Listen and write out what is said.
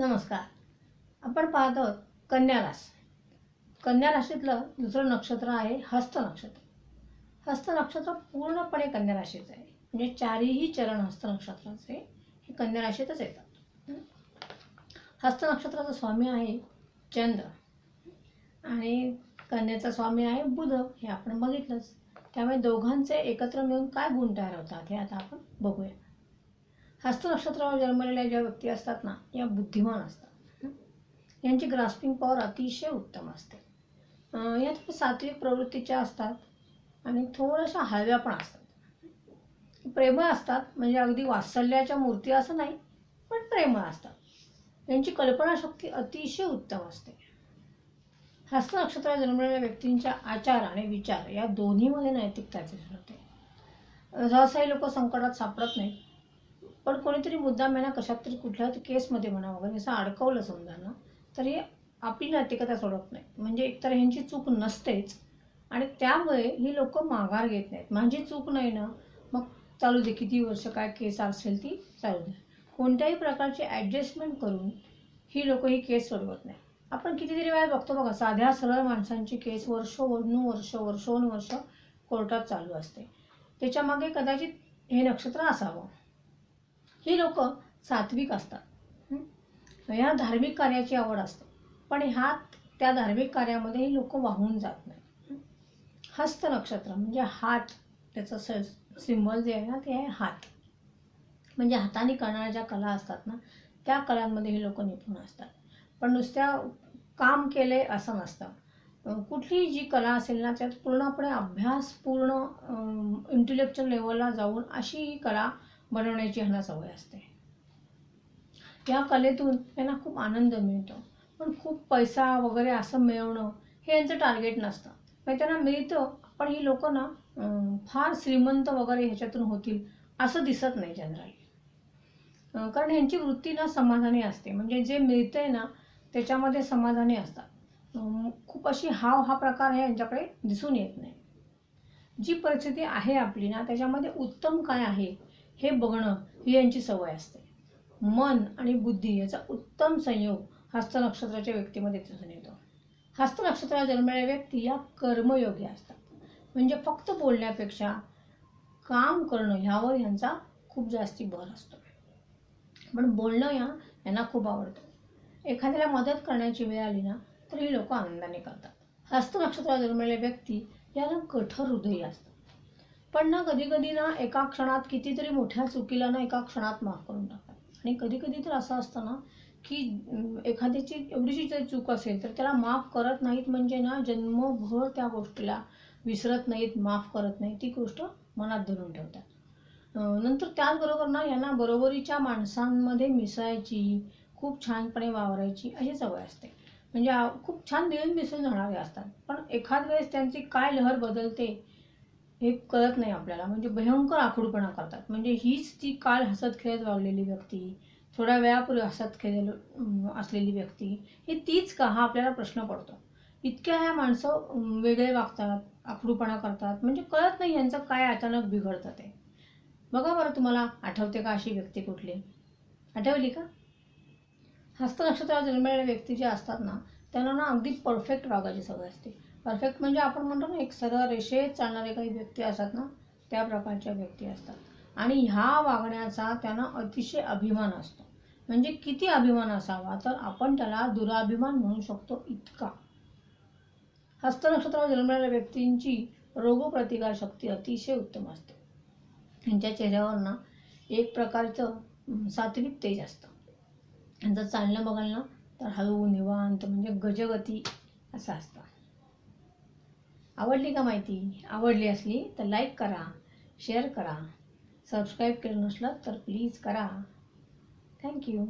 नमस्कार. आपण पाहत आहोत कन्या रास कन्या राशीतलं दुसरं नक्षत्र आहे हस्त नक्षत्र. हस्त नक्षत्र पूर्णपणे कन्या राशीचं आहे. म्हणजे चारही चरण हस्त नक्षत्राचे हे कन्या राशीतच येतात. हस्त नक्षत्राचा स्वामी आहे चंद्र. आणि कन्याचा स्वामी आहे बुध हे आपण बघितलंच. त्यामुळे दोघांचे एकत्र मिळून काय गुण तयार होतात हे आता आपण बघूया. हस्तनक्षत्रावर जन्मलेल्या ज्या व्यक्ती असतात ना या बुद्धिमान असतात. यांची ग्रास्पिंग पॉवर अतिशय उत्तम असते. या थोड्या सात्विक प्रवृत्तीच्या असतात आणि थोड्याशा हळव्या पण असतात. प्रेमळ असतात म्हणजे अगदी वात्सल्याच्या मूर्ती असं नाही पण प्रेमळ असतात. यांची कल्पनाशक्ती अतिशय उत्तम असते. हस्तनक्षत्रात जन्मलेल्या व्यक्तींच्या आचार आणि विचार या दोन्हीमध्ये नैतिकता दिसून होते सहसाही लोक संकटात सापडत नाहीत. पण कोणीतरी मुद्दाम यांना कशात तरी कुठल्या तरी केसमध्ये म्हणा वगैरे असं अडकवलं समजा ना तर हे आपली नैतिकता सोडत नाही. म्हणजे एकतर ह्यांची चूक नसतेच. आणि त्यामुळे ही लोक माघार घेत नाहीत. माझी चूक नाही ना मग चालू दे किती वर्ष काय केस असेल ती चालू दे. कोणत्याही प्रकारची ॲडजस्टमेंट करून ही लोक ही केस सोडवत नाही आपण कितीतरी वेळा बघतो बघा साध्या सरळ माणसांची केस वर्ष वर्ष वर्षोनुवर्ष कोर्टात चालू असते. त्याच्यामागे कदाचित हे नक्षत्र असावं. ही लोक सात्विक असतात. ह्या या धार्मिक कार्याची आवड असते. पण ह्या त्या धार्मिक कार्यामध्ये ही लोक वाहून जात नाही हस्त नक्षत्र म्हणजे हात. त्याचं स सिम्बॉल जे आहे ना ते आहे हात. म्हणजे हाताने करणाऱ्या ज्या कला असतात ना त्या कलांमध्ये ही लोक निपुण असतात. पण नुसत्या काम केले असं नसतं. कुठलीही जी कला असेल ना त्यात पूर्णपणे अभ्यासपूर्ण इंटेलेक्च्युअल लेवलला जाऊन अशी ही कला बनवण्याची ह्यांना सवय असते. या कलेतून त्यांना खूप आनंद मिळतो. पण खूप पैसा वगैरे असं मिळवणं हे यांचं टार्गेट नसतं. पण त्यांना मिळतं पण ही लोक ना फार श्रीमंत वगैरे ह्याच्यातून होतील असं दिसत नाही जनरली कारण ह्यांची वृत्ती ना समाधानी असते. म्हणजे जे मिळतंय ना त्याच्यामध्ये समाधानी असतात. खूप अशी हाव हा प्रकार हे यांच्याकडे दिसून येत नाही. जी परिस्थिती आहे आपली ना त्याच्यामध्ये उत्तम काय आहे हे बघणं ही यांची सवय असते. मन आणि बुद्धी याचा उत्तम संयोग हस्त नक्षत्राच्या व्यक्तीमध्ये दिसून येतो. हस्त नक्षत्राला जन्मलेल्या व्यक्ती या कर्मयोगी असतात. म्हणजे फक्त बोलण्यापेक्षा काम करणं ह्यावर यांचा खूप जास्ती भर असतो. पण बोलणं या यांना खूप आवडतं. एखाद्याला मदत करण्याची वेळ आली ना तर ही लोक आनंदाने करतात. हस्त जन्मलेल्या व्यक्ती याला कठोर हृदयी असतात. पण ना कधी कधी ना एका क्षणात कितीतरी मोठ्या चुकीला ना एका क्षणात माफ करून टाकतात. आणि कधी कधी तर असं असतं ना की एखाद्याची एवढीशी जर चूक असेल तर त्याला माफ करत नाहीत म्हणजे ना जन्मभर त्या गोष्टीला विसरत नाहीत माफ करत नाहीत. ती गोष्ट मनात धरून ठेवतात. नंतर त्याचबरोबर ना यांना बरोबरीच्या माणसांमध्ये मिसळायची खूप छानपणे वावरायची अशी सवय असते. म्हणजे खूप छान मिळून मिसळून राहणारे असतात. पण एखाद वेळेस त्यांची काय लहर बदलते हे कळत नाही आपल्याला. म्हणजे भयंकर आखडूपणा करतात. म्हणजे हीच ती काल हसत खेळत वागलेली व्यक्ती थोड्या वेळापूर्वी हसत खेळ असलेली व्यक्ती ही तीच का? हा आपल्याला प्रश्न पडतो. इतक्या ह्या माणसं वेगळे वागतात आखडूपणा करतात. म्हणजे कळत नाही यांचं काय अचानक बिघडतं ते. बघा बरं तुम्हाला आठवते का अशी व्यक्ती कुठली? आठवली का? हस्त नक्षत्रात जन्मलेल्या व्यक्ती जे असतात ना त्यांना ना अगदी परफेक्ट वागायची सवय असते. परफेक्ट म्हणजे आपण म्हणतो ना एक सरळ रेषेत चालणारे काही व्यक्ती असतात ना त्या प्रकारच्या व्यक्ती असतात. आणि ह्या वागण्याचा त्यांना अतिशय अभिमान असतो. म्हणजे किती अभिमान असावा तर आपण त्याला दुराभिमान म्हणू शकतो इतका. हस्तनक्षत्रावर जन्मलेल्या व्यक्तींची रोगप्रतिकार शक्ती अतिशय उत्तम असते. त्यांच्या चेहऱ्यावर ना एक प्रकारचं सात्विक तेज असतं. त्यांचं चालणं बघाल ना तर हळू निवांत म्हणजे गजगती असं असतं. आवडली का माहिती? आवडली असली तर लाईक करा शेअर करा सबस्क्राईब केलं नसलं तर प्लीज करा. थँक्यू